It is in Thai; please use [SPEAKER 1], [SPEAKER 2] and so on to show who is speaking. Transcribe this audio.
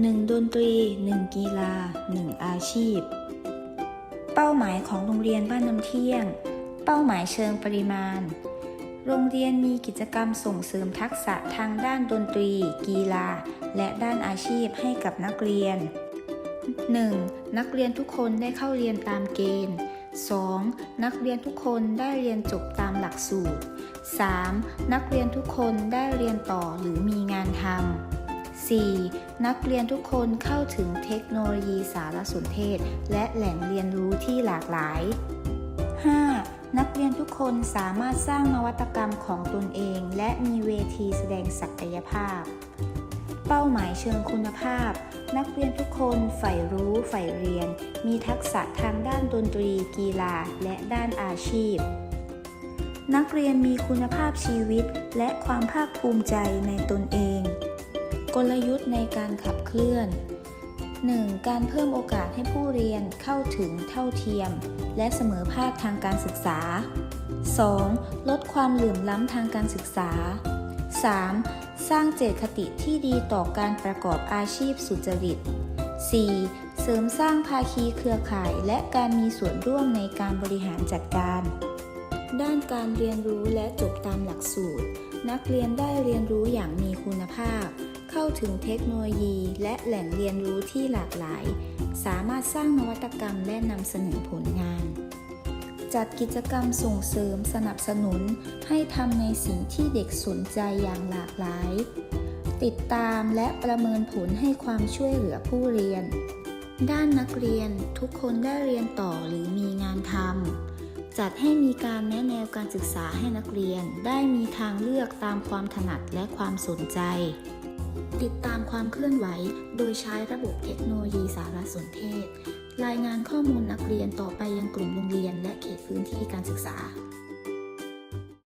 [SPEAKER 1] 1 ดนตรี 1 กีฬา 1 อาชีพ เป้าหมายของโรงเรียนบ้านน้ำเที่ยง เป้าหมายเชิงปริมาณ โรงเรียนมีกิจกรรมส่งเสริมทักษะทางด้านดนตรี กีฬา และด้านอาชีพให้กับนักเรียน 1. นักเรียนทุกคนได้เข้าเรียนตามเกณฑ์ 2. นักเรียนทุกคนได้เรียนจบตามหลักสูตร 3. นักเรียนทุกคนได้เรียนต่อหรือมีงานทำ 4. นักเรียนทุกคนเข้าถึงเทคโนโลยีสารสนเทศ และแหล่งเรียนรู้ที่หลากหลาย 5. นักเรียนทุกคนสามารถสร้างนวัตกรรมของตนเอง และมีเวทีแสดงศักยภาพ เป้าหมายเชิงคุณภาพ นักเรียนทุกคนใฝ่รู้ใฝ่เรียน มีทักษะทางด้านดนตรี กีฬา และด้านอาชีพนักเรียนมีคุณภาพชีวิตและความภาคภูมิใจในตนเอง กลยุทธ์ในการขับเคลื่อน 1. การเพิ่มโอกาสให้ผู้เรียนเข้าถึงเท่าเทียม และเสมอภาคทางการศึกษา 2. ลดความเหลื่อมล้ำทางการศึกษา 3. สร้างเจตคติที่ดีต่อการประกอบอาชีพสุจริต 4. เสริมสร้างภาคีเครือข่ายและการมีส่วนร่วมในการบริหารจัดการ ด้านการเรียนรู้และจบตามหลักสูตร นักเรียนได้เรียนรู้อย่างมีคุณภาพ เข้าถึงเทคโนโลยี และแหล่งเรียนรู้ที่หลากหลาย สามารถสร้างนวัตกรรมและนำเสนอผลงาน จัดกิจกรรมส่งเสริมสนับสนุนให้ทำในสิ่งที่เด็กสนใจอย่างหลากหลาย ติดตามและประเมินผลให้ความช่วยเหลือผู้เรียน ด้านนักเรียนทุกคนได้เรียนต่อหรือมีงานทำจัดให้มีการแนะแนวการศึกษาให้นักเรียนได้มีทางเลือกตามความถนัดและความสนใจ ติดตามความเคลื่อนไหว โดยใช้ระบบเทคโนโลยีสารสนเทศ รายงานข้อมูลนักเรียนต่อไปยังกลุ่มโรงเรียนและเขตพื้นที่การศึกษา